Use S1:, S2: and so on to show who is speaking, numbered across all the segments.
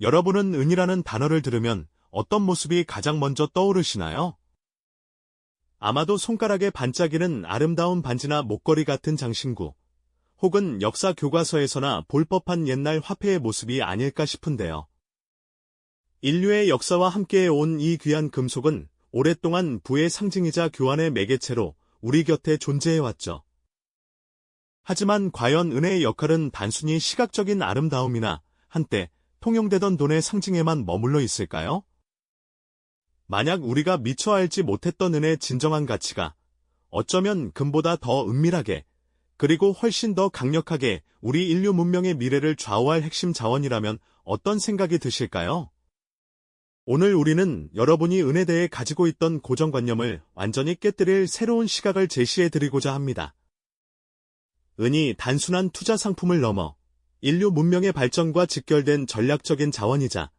S1: 여러분은 은이라는 단어를 들으면 어떤 모습이 가장 먼저 떠오르시나요? 아마도 손가락에 반짝이는 아름다운 반지나 목걸이 같은 장신구, 혹은 역사 교과서에서나 볼 법한 옛날 화폐의 모습이 아닐까 싶은데요. 인류의 역사와 함께 온 이 귀한 금속은 오랫동안 부의 상징이자 교환의 매개체로 우리 곁에 존재해왔죠. 하지만 과연 은혜의 역할은 단순히 시각적인 아름다움이나 한때 통용되던 돈의 상징에만 머물러 있을까요? 만약 우리가 미처 알지 못했던 은혜의 진정한 가치가 어쩌면 금보다 더 은밀하게 그리고 훨씬 더 강력하게 우리 인류 문명의 미래를 좌우할 핵심 자원이라면 어떤 생각이 드실까요? 오늘 우리는 여러분이 은에 대해 가지고 있던 고정관념을 완전히 깨뜨릴 새로운 시각을 제시해 드리고자 합니다. 은이 단순한 투자 상품을 넘어 인류 문명의 발전과 직결된 전략적인 자원이자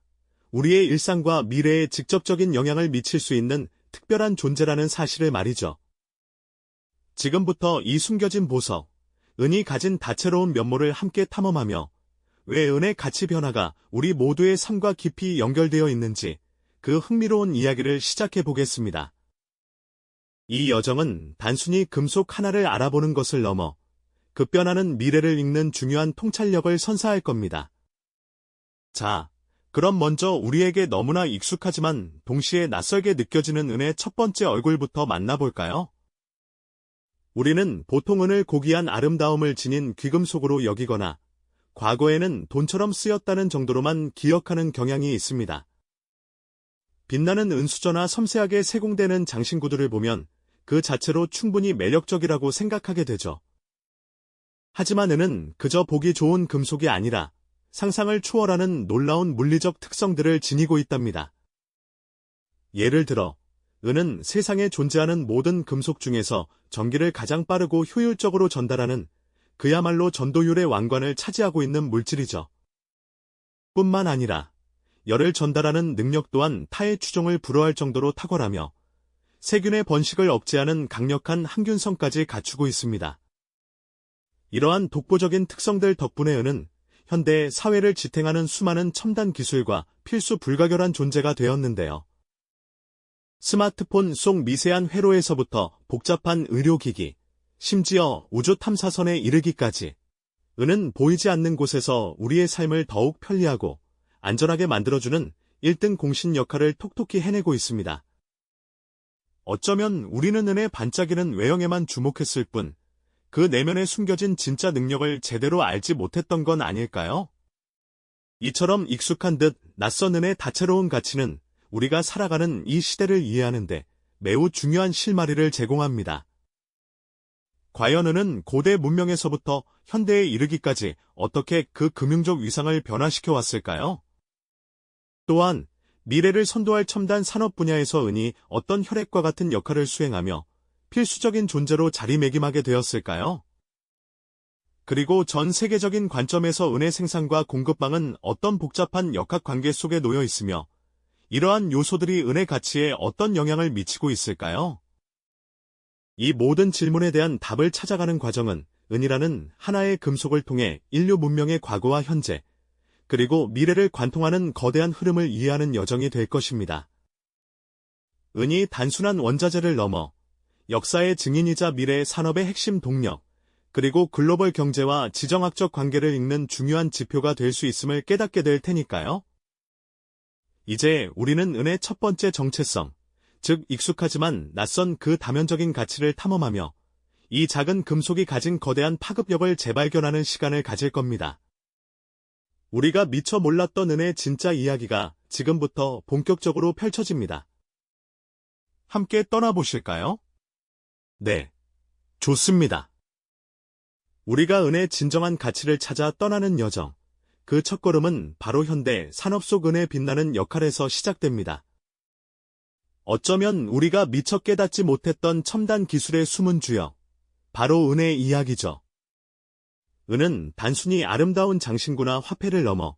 S1: 우리의 일상과 미래에 직접적인 영향을 미칠 수 있는 특별한 존재라는 사실을 말이죠. 지금부터 이 숨겨진 보석, 은이 가진 다채로운 면모를 함께 탐험하며 왜 은의 가치 변화가 우리 모두의 삶과 깊이 연결되어 있는지 그 흥미로운 이야기를 시작해 보겠습니다. 이 여정은 단순히 금속 하나를 알아보는 것을 넘어 급변하는 미래를 읽는 중요한 통찰력을 선사할 겁니다. 자, 그럼 먼저 우리에게 너무나 익숙하지만 동시에 낯설게 느껴지는 은의 첫 번째 얼굴부터 만나볼까요? 우리는 보통 은을 고귀한 아름다움을 지닌 귀금속으로 여기거나 과거에는 돈처럼 쓰였다는 정도로만 기억하는 경향이 있습니다. 빛나는 은수저나 섬세하게 세공되는 장신구들을 보면 그 자체로 충분히 매력적이라고 생각하게 되죠. 하지만 은은 그저 보기 좋은 금속이 아니라 상상을 초월하는 놀라운 물리적 특성들을 지니고 있답니다. 예를 들어, 은은 세상에 존재하는 모든 금속 중에서 전기를 가장 빠르고 효율적으로 전달하는 그야말로 전도율의 왕관을 차지하고 있는 물질이죠. 뿐만 아니라 열을 전달하는 능력 또한 타의 추종을 불허할 정도로 탁월하며 세균의 번식을 억제하는 강력한 항균성까지 갖추고 있습니다. 이러한 독보적인 특성들 덕분에 은은 현대 사회를 지탱하는 수많은 첨단 기술과 필수 불가결한 존재가 되었는데요. 스마트폰 속 미세한 회로에서부터 복잡한 의료기기, 심지어 우주 탐사선에 이르기까지 은은 보이지 않는 곳에서 우리의 삶을 더욱 편리하고 안전하게 만들어주는 1등 공신 역할을 톡톡히 해내고 있습니다. 어쩌면 우리는 은의 반짝이는 외형에만 주목했을 뿐, 그 내면에 숨겨진 진짜 능력을 제대로 알지 못했던 건 아닐까요? 이처럼 익숙한 듯 낯선 은의 다채로운 가치는 우리가 살아가는 이 시대를 이해하는데 매우 중요한 실마리를 제공합니다. 과연 은은 고대 문명에서부터 현대에 이르기까지 어떻게 그 금융적 위상을 변화시켜 왔을까요? 또한 미래를 선도할 첨단 산업 분야에서 은이 어떤 혈액과 같은 역할을 수행하며 필수적인 존재로 자리매김하게 되었을까요? 그리고 전 세계적인 관점에서 은의 생산과 공급망은 어떤 복잡한 역학 관계 속에 놓여 있으며 이러한 요소들이 은의 가치에 어떤 영향을 미치고 있을까요? 이 모든 질문에 대한 답을 찾아가는 과정은 은이라는 하나의 금속을 통해 인류 문명의 과거와 현재, 그리고 미래를 관통하는 거대한 흐름을 이해하는 여정이 될 것입니다. 은이 단순한 원자재를 넘어 역사의 증인이자 미래의 산업의 핵심 동력, 그리고 글로벌 경제와 지정학적 관계를 읽는 중요한 지표가 될 수 있음을 깨닫게 될 테니까요. 이제 우리는 은의 첫 번째 정체성, 즉 익숙하지만 낯선 그 다면적인 가치를 탐험하며 이 작은 금속이 가진 거대한 파급력을 재발견하는 시간을 가질 겁니다. 우리가 미처 몰랐던 은의 진짜 이야기가 지금부터 본격적으로 펼쳐집니다. 함께 떠나보실까요? 네, 좋습니다. 우리가 은의 진정한 가치를 찾아 떠나는 여정. 그 첫걸음은 바로 현대 산업 속 은에 빛나는 역할에서 시작됩니다. 어쩌면 우리가 미처 깨닫지 못했던 첨단 기술의 숨은 주역, 바로 은의 이야기죠. 은은 단순히 아름다운 장신구나 화폐를 넘어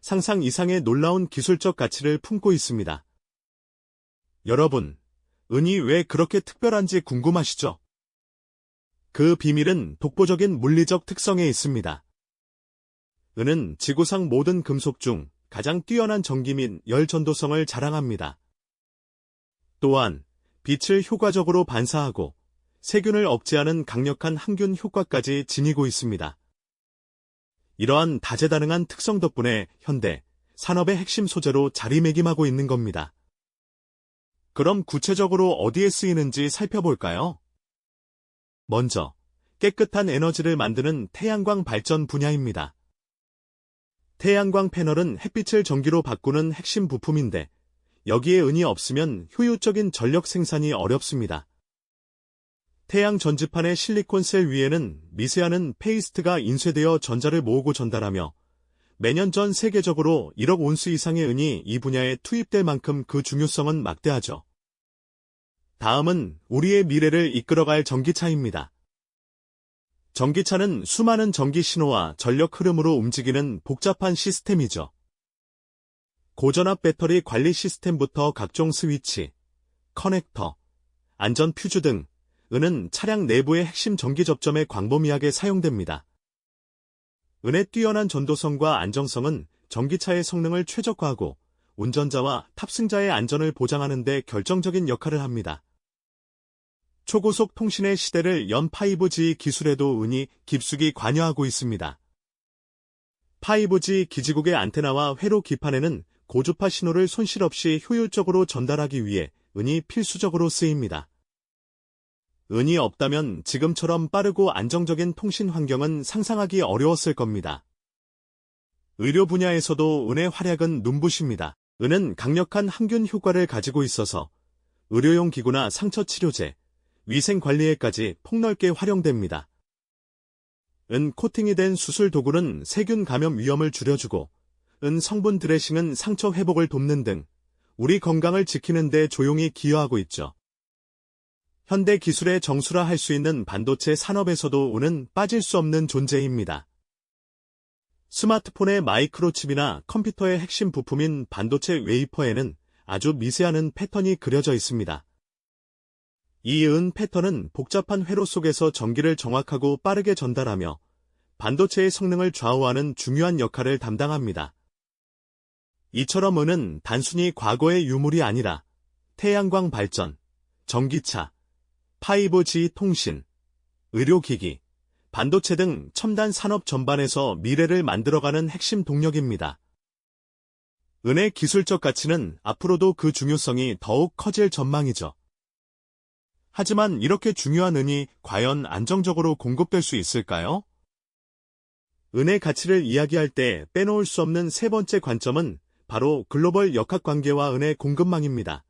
S1: 상상 이상의 놀라운 기술적 가치를 품고 있습니다. 여러분, 은이 왜 그렇게 특별한지 궁금하시죠? 그 비밀은 독보적인 물리적 특성에 있습니다. 은은 지구상 모든 금속 중 가장 뛰어난 전기 및 열 전도성을 자랑합니다. 또한 빛을 효과적으로 반사하고 세균을 억제하는 강력한 항균 효과까지 지니고 있습니다. 이러한 다재다능한 특성 덕분에 현대 산업의 핵심 소재로 자리매김하고 있는 겁니다. 그럼 구체적으로 어디에 쓰이는지 살펴볼까요? 먼저 깨끗한 에너지를 만드는 태양광 발전 분야입니다. 태양광 패널은 햇빛을 전기로 바꾸는 핵심 부품인데 여기에 은이 없으면 효율적인 전력 생산이 어렵습니다. 태양 전지판의 실리콘 셀 위에는 미세하는 페이스트가 인쇄되어 전자를 모으고 전달하며 매년 전 세계적으로 1억 온수 이상의 은이 이 분야에 투입될 만큼 그 중요성은 막대하죠. 다음은 우리의 미래를 이끌어갈 전기차입니다. 전기차는 수많은 전기 신호와 전력 흐름으로 움직이는 복잡한 시스템이죠. 고전압 배터리 관리 시스템부터 각종 스위치, 커넥터, 안전 퓨즈 등 은은 차량 내부의 핵심 전기 접점에 광범위하게 사용됩니다. 은의 뛰어난 전도성과 안정성은 전기차의 성능을 최적화하고 운전자와 탑승자의 안전을 보장하는 데 결정적인 역할을 합니다. 초고속 통신의 시대를 연 5G 기술에도 은이 깊숙이 관여하고 있습니다. 5G 기지국의 안테나와 회로 기판에는 고주파 신호를 손실 없이 효율적으로 전달하기 위해 은이 필수적으로 쓰입니다. 은이 없다면 지금처럼 빠르고 안정적인 통신 환경은 상상하기 어려웠을 겁니다. 의료 분야에서도 은의 활약은 눈부십니다. 은은 강력한 항균 효과를 가지고 있어서 의료용 기구나 상처 치료제, 위생 관리에까지 폭넓게 활용됩니다. 은 코팅이 된 수술 도구는 세균 감염 위험을 줄여주고 은 성분 드레싱은 상처 회복을 돕는 등 우리 건강을 지키는 데 조용히 기여하고 있죠. 현대 기술의 정수라 할 수 있는 반도체 산업에서도 은은 빠질 수 없는 존재입니다. 스마트폰의 마이크로칩이나 컴퓨터의 핵심 부품인 반도체 웨이퍼에는 아주 미세한 은 패턴이 그려져 있습니다. 이은 패턴은 복잡한 회로 속에서 전기를 정확하고 빠르게 전달하며 반도체의 성능을 좌우하는 중요한 역할을 담당합니다. 이처럼 은은 단순히 과거의 유물이 아니라 태양광 발전, 전기차, 5G 통신, 의료기기, 반도체 등 첨단 산업 전반에서 미래를 만들어가는 핵심 동력입니다. 은의 기술적 가치는 앞으로도 그 중요성이 더욱 커질 전망이죠. 하지만 이렇게 중요한 은이 과연 안정적으로 공급될 수 있을까요? 은의 가치를 이야기할 때 빼놓을 수 없는 세 번째 관점은 바로 글로벌 역학관계와 은의 공급망입니다.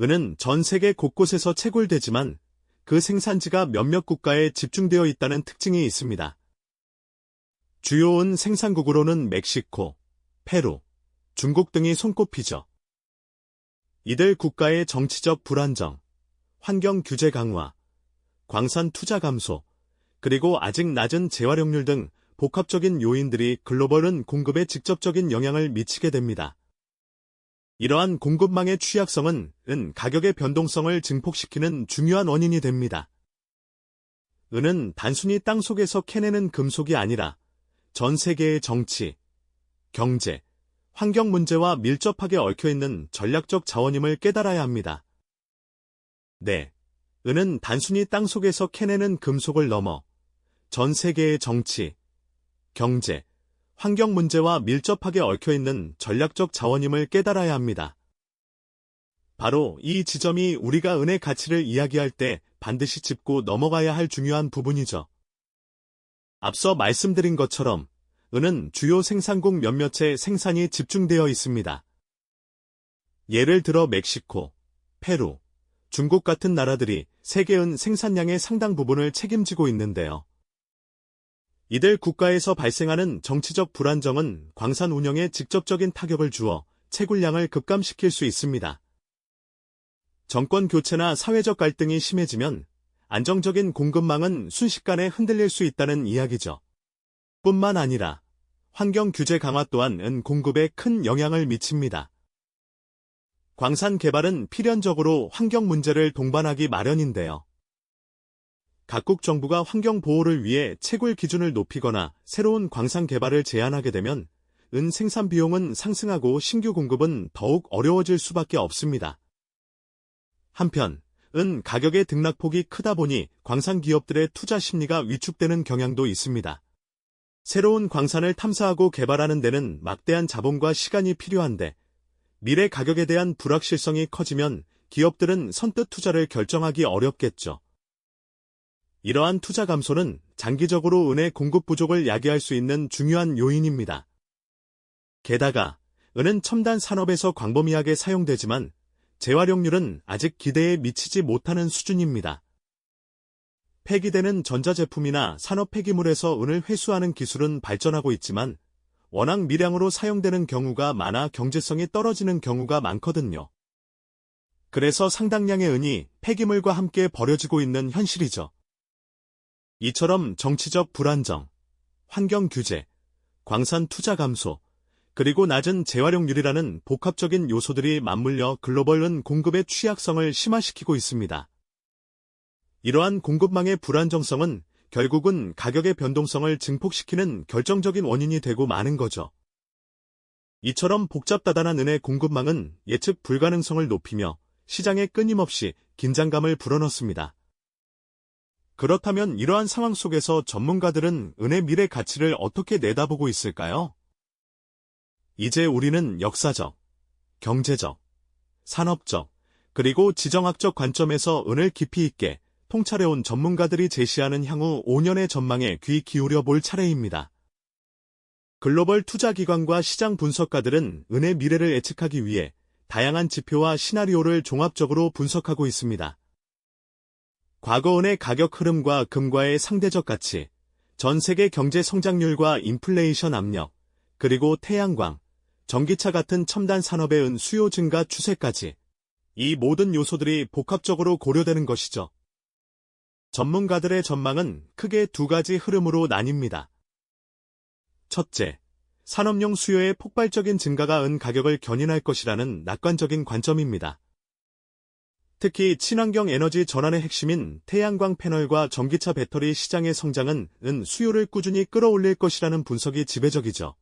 S1: 은은 전 세계 곳곳에서 채굴되지만 그 생산지가 몇몇 국가에 집중되어 있다는 특징이 있습니다. 주요 은 생산국으로는 멕시코, 페루, 중국 등이 손꼽히죠. 이들 국가의 정치적 불안정, 환경 규제 강화, 광산 투자 감소, 그리고 아직 낮은 재활용률 등 복합적인 요인들이 글로벌은 공급에 직접적인 영향을 미치게 됩니다. 이러한 공급망의 취약성은 은 가격의 변동성을 증폭시키는 중요한 원인이 됩니다. 은은 단순히 땅 속에서 캐내는 금속이 아니라 전 세계의 정치, 경제, 환경 문제와 밀접하게 얽혀있는 전략적 자원임을 깨달아야 합니다. 네. 은은 단순히 땅 속에서 캐내는 금속을 넘어 전 세계의 정치, 경제, 환경 문제와 밀접하게 얽혀있는 전략적 자원임을 깨달아야 합니다. 바로 이 지점이 우리가 은의 가치를 이야기할 때 반드시 짚고 넘어가야 할 중요한 부분이죠. 앞서 말씀드린 것처럼 은은 주요 생산국 몇몇의 생산이 집중되어 있습니다. 예를 들어 멕시코, 페루, 중국 같은 나라들이 세계은 생산량의 상당 부분을 책임지고 있는데요. 이들 국가에서 발생하는 정치적 불안정은 광산 운영에 직접적인 타격을 주어 채굴량을 급감시킬 수 있습니다. 정권 교체나 사회적 갈등이 심해지면 안정적인 공급망은 순식간에 흔들릴 수 있다는 이야기죠. 뿐만 아니라 환경 규제 강화 또한 은 공급에 큰 영향을 미칩니다. 광산 개발은 필연적으로 환경 문제를 동반하기 마련인데요. 각국 정부가 환경 보호를 위해 채굴 기준을 높이거나 새로운 광산 개발을 제한하게 되면 은 생산 비용은 상승하고 신규 공급은 더욱 어려워질 수밖에 없습니다. 한편, 은 가격의 등락폭이 크다 보니 광산 기업들의 투자 심리가 위축되는 경향도 있습니다. 새로운 광산을 탐사하고 개발하는 데는 막대한 자본과 시간이 필요한데 미래 가격에 대한 불확실성이 커지면 기업들은 선뜻 투자를 결정하기 어렵겠죠. 이러한 투자 감소는 장기적으로 은의 공급 부족을 야기할 수 있는 중요한 요인입니다. 게다가 은은 첨단 산업에서 광범위하게 사용되지만 재활용률은 아직 기대에 미치지 못하는 수준입니다. 폐기되는 전자제품이나 산업 폐기물에서 은을 회수하는 기술은 발전하고 있지만 워낙 미량으로 사용되는 경우가 많아 경제성이 떨어지는 경우가 많거든요. 그래서 상당량의 은이 폐기물과 함께 버려지고 있는 현실이죠. 이처럼 정치적 불안정, 환경 규제, 광산 투자 감소, 그리고 낮은 재활용률이라는 복합적인 요소들이 맞물려 글로벌 은 공급의 취약성을 심화시키고 있습니다. 이러한 공급망의 불안정성은 결국은 가격의 변동성을 증폭시키는 결정적인 원인이 되고 마는 거죠. 이처럼 복잡다단한 은의 공급망은 예측 불가능성을 높이며 시장에 끊임없이 긴장감을 불어넣습니다. 그렇다면 이러한 상황 속에서 전문가들은 은의 미래 가치를 어떻게 내다보고 있을까요? 이제 우리는 역사적, 경제적, 산업적, 그리고 지정학적 관점에서 은을 깊이 있게 통찰해온 전문가들이 제시하는 향후 5년의 전망에 귀 기울여 볼 차례입니다. 글로벌 투자기관과 시장 분석가들은 은의 미래를 예측하기 위해 다양한 지표와 시나리오를 종합적으로 분석하고 있습니다. 과거 은의 가격 흐름과 금과의 상대적 가치, 전 세계 경제 성장률과 인플레이션 압력, 그리고 태양광, 전기차 같은 첨단 산업의 은 수요 증가 추세까지 이 모든 요소들이 복합적으로 고려되는 것이죠. 전문가들의 전망은 크게 두 가지 흐름으로 나뉩니다. 첫째, 산업용 수요의 폭발적인 증가가 은 가격을 견인할 것이라는 낙관적인 관점입니다. 특히 친환경 에너지 전환의 핵심인 태양광 패널과 전기차 배터리 시장의 성장은 은 수요를 꾸준히 끌어올릴 것이라는 분석이 지배적이죠.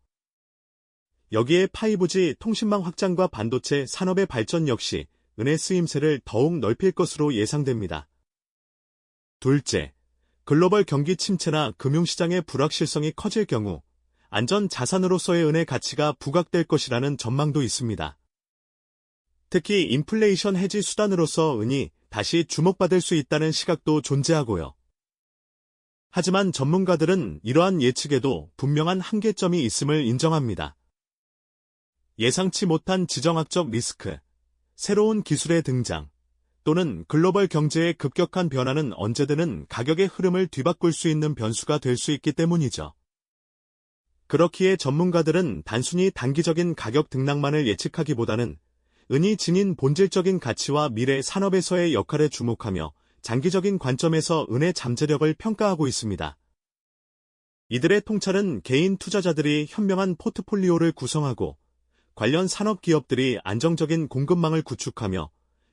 S1: 여기에 5G 통신망 확장과 반도체 산업의 발전 역시 은의 쓰임새를 더욱 넓힐 것으로 예상됩니다. 둘째, 글로벌 경기 침체나 금융시장의 불확실성이 커질 경우 안전 자산으로서의 은의 가치가 부각될 것이라는 전망도 있습니다. 특히 인플레이션 해지 수단으로서 은이 다시 주목받을 수 있다는 시각도 존재하고요. 하지만 전문가들은 이러한 예측에도 분명한 한계점이 있음을 인정합니다. 예상치 못한 지정학적 리스크, 새로운 기술의 등장, 또는 글로벌 경제의 급격한 변화는 언제든 가격의 흐름을 뒤바꿀 수 있는 변수가 될 수 있기 때문이죠. 그렇기에 전문가들은 단순히 단기적인 가격 등락만을 예측하기보다는 은이 지닌 본질적인 가치와 미래 산업에서의 역할에 주목하며 장기적인 관점에서 은의 잠재력을 평가하고 있습니다. 이들의 통찰은 개인 투자자들이 현명한 포트폴리오를 구성하고 관련 산업 기업들이 안정적인 공급망을 구축하며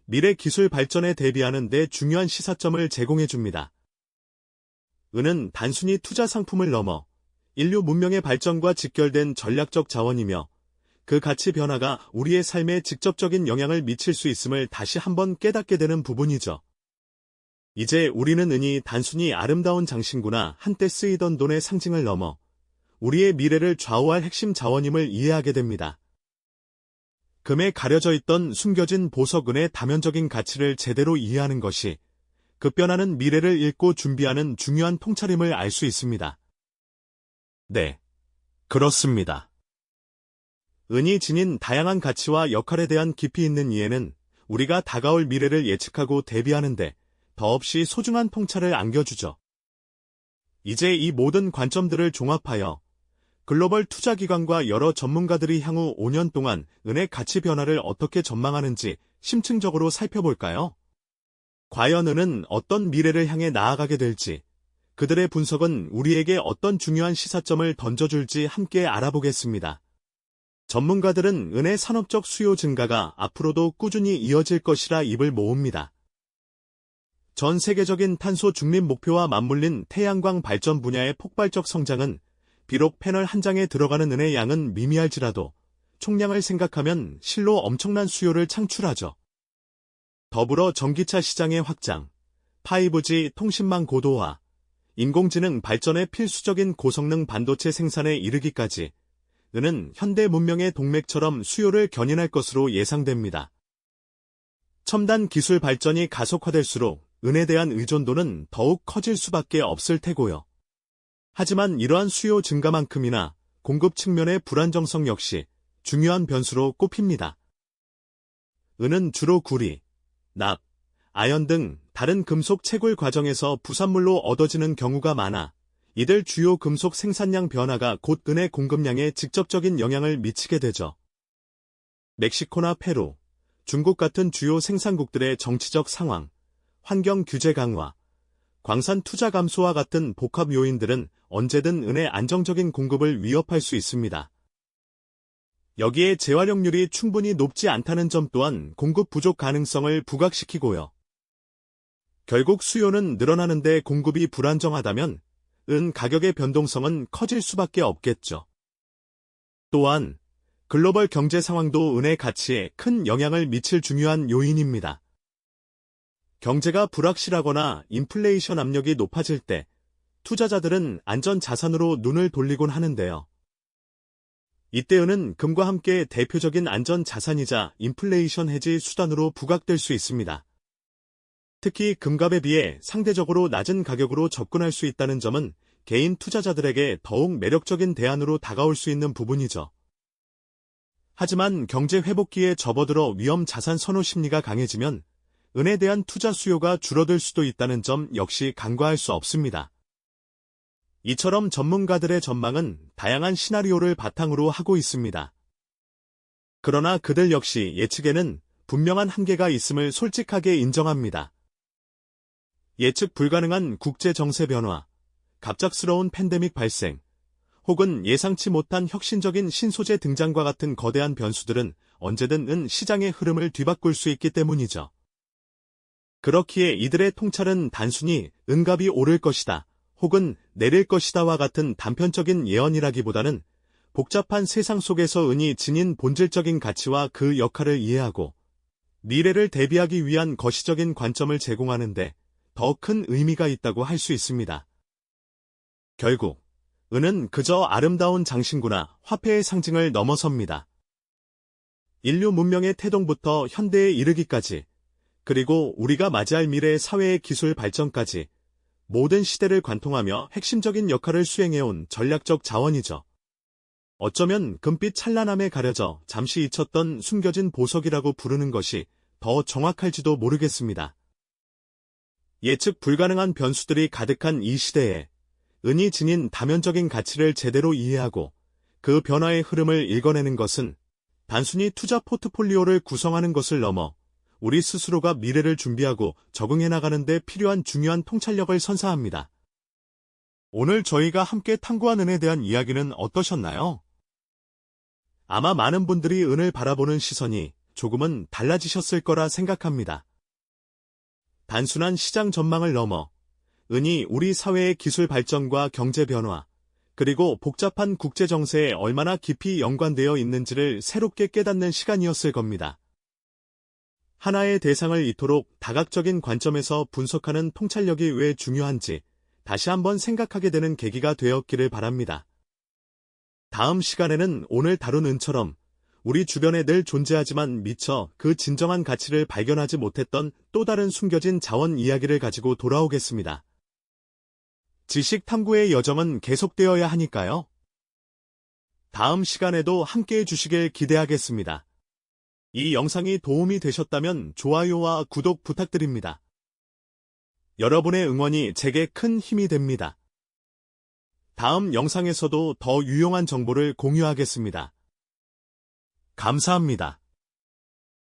S1: 미래 기술 발전에 대비하는 데 중요한 시사점을 제공해 줍니다. 은은 단순히 투자 상품을 넘어 인류 문명의 발전과 직결된 전략적 자원이며 그 가치 변화가 우리의 삶에 직접적인 영향을 미칠 수 있음을 다시 한번 깨닫게 되는 부분이죠. 이제 우리는 은이 단순히 아름다운 장신구나 한때 쓰이던 돈의 상징을 넘어 우리의 미래를 좌우할 핵심 자원임을 이해하게 됩니다. 금에 가려져 있던 숨겨진 보석은의 다면적인 가치를 제대로 이해하는 것이 급변하는 미래를 읽고 준비하는 중요한 통찰임을 알 수 있습니다. 네, 그렇습니다. 은이 지닌 다양한 가치와 역할에 대한 깊이 있는 이해는 우리가 다가올 미래를 예측하고 대비하는데 더없이 소중한 통찰을 안겨주죠. 이제 이 모든 관점들을 종합하여 글로벌 투자기관과 여러 전문가들이 향후 5년 동안 은의 가치 변화를 어떻게 전망하는지 심층적으로 살펴볼까요? 과연 은은 어떤 미래를 향해 나아가게 될지, 그들의 분석은 우리에게 어떤 중요한 시사점을 던져줄지 함께 알아보겠습니다. 전문가들은 은의 산업적 수요 증가가 앞으로도 꾸준히 이어질 것이라 입을 모읍니다. 전 세계적인 탄소 중립 목표와 맞물린 태양광 발전 분야의 폭발적 성장은 비록 패널 한 장에 들어가는 은의 양은 미미할지라도 총량을 생각하면 실로 엄청난 수요를 창출하죠. 더불어 전기차 시장의 확장, 5G 통신망 고도화, 인공지능 발전의 필수적인 고성능 반도체 생산에 이르기까지 은은 현대 문명의 동맥처럼 수요를 견인할 것으로 예상됩니다. 첨단 기술 발전이 가속화될수록 은에 대한 의존도는 더욱 커질 수밖에 없을 테고요. 하지만 이러한 수요 증가만큼이나 공급 측면의 불안정성 역시 중요한 변수로 꼽힙니다. 은은 주로 구리, 납, 아연 등 다른 금속 채굴 과정에서 부산물로 얻어지는 경우가 많아 이들 주요 금속 생산량 변화가 곧 은의 공급량에 직접적인 영향을 미치게 되죠. 멕시코나 페루, 중국 같은 주요 생산국들의 정치적 상황, 환경 규제 강화, 광산 투자 감소와 같은 복합 요인들은 언제든 은의 안정적인 공급을 위협할 수 있습니다. 여기에 재활용률이 충분히 높지 않다는 점 또한 공급 부족 가능성을 부각시키고요. 결국 수요는 늘어나는데 공급이 불안정하다면 은 가격의 변동성은 커질 수밖에 없겠죠. 또한 글로벌 경제 상황도 은의 가치에 큰 영향을 미칠 중요한 요인입니다. 경제가 불확실하거나 인플레이션 압력이 높아질 때 투자자들은 안전 자산으로 눈을 돌리곤 하는데요. 이때 은은 금과 함께 대표적인 안전 자산이자 인플레이션 해지 수단으로 부각될 수 있습니다. 특히 금값에 비해 상대적으로 낮은 가격으로 접근할 수 있다는 점은 개인 투자자들에게 더욱 매력적인 대안으로 다가올 수 있는 부분이죠. 하지만 경제 회복기에 접어들어 위험 자산 선호 심리가 강해지면 은에 대한 투자 수요가 줄어들 수도 있다는 점 역시 간과할 수 없습니다. 이처럼 전문가들의 전망은 다양한 시나리오를 바탕으로 하고 있습니다. 그러나 그들 역시 예측에는 분명한 한계가 있음을 솔직하게 인정합니다. 예측 불가능한 국제 정세 변화, 갑작스러운 팬데믹 발생, 혹은 예상치 못한 혁신적인 신소재 등장과 같은 거대한 변수들은 언제든 은 시장의 흐름을 뒤바꿀 수 있기 때문이죠. 그렇기에 이들의 통찰은 단순히 은값이 오를 것이다, 혹은 내릴 것이다와 같은 단편적인 예언이라기보다는 복잡한 세상 속에서 은이 지닌 본질적인 가치와 그 역할을 이해하고 미래를 대비하기 위한 거시적인 관점을 제공하는데 더 큰 의미가 있다고 할 수 있습니다. 결국 은은 그저 아름다운 장신구나 화폐의 상징을 넘어섭니다. 인류 문명의 태동부터 현대에 이르기까지 그리고 우리가 맞이할 미래의 사회의 기술 발전까지 모든 시대를 관통하며 핵심적인 역할을 수행해온 전략적 자원이죠. 어쩌면 금빛 찬란함에 가려져 잠시 잊혔던 숨겨진 보석이라고 부르는 것이 더 정확할지도 모르겠습니다. 예측 불가능한 변수들이 가득한 이 시대에 은이 지닌 다면적인 가치를 제대로 이해하고 그 변화의 흐름을 읽어내는 것은 단순히 투자 포트폴리오를 구성하는 것을 넘어 우리 스스로가 미래를 준비하고 적응해 나가는 데 필요한 중요한 통찰력을 선사합니다. 오늘 저희가 함께 탐구한 은에 대한 이야기는 어떠셨나요? 아마 많은 분들이 은을 바라보는 시선이 조금은 달라지셨을 거라 생각합니다. 단순한 시장 전망을 넘어 은이 우리 사회의 기술 발전과 경제 변화, 그리고 복잡한 국제 정세에 얼마나 깊이 연관되어 있는지를 새롭게 깨닫는 시간이었을 겁니다. 하나의 대상을 이토록 다각적인 관점에서 분석하는 통찰력이 왜 중요한지 다시 한번 생각하게 되는 계기가 되었기를 바랍니다. 다음 시간에는 오늘 다룬 은처럼 우리 주변에 늘 존재하지만 미처 그 진정한 가치를 발견하지 못했던 또 다른 숨겨진 자원 이야기를 가지고 돌아오겠습니다. 지식 탐구의 여정은 계속되어야 하니까요. 다음 시간에도 함께 해 주시길 기대하겠습니다. 이 영상이 도움이 되셨다면 좋아요와 구독 부탁드립니다. 여러분의 응원이 제게 큰 힘이 됩니다. 다음 영상에서도 더 유용한 정보를 공유하겠습니다. 감사합니다.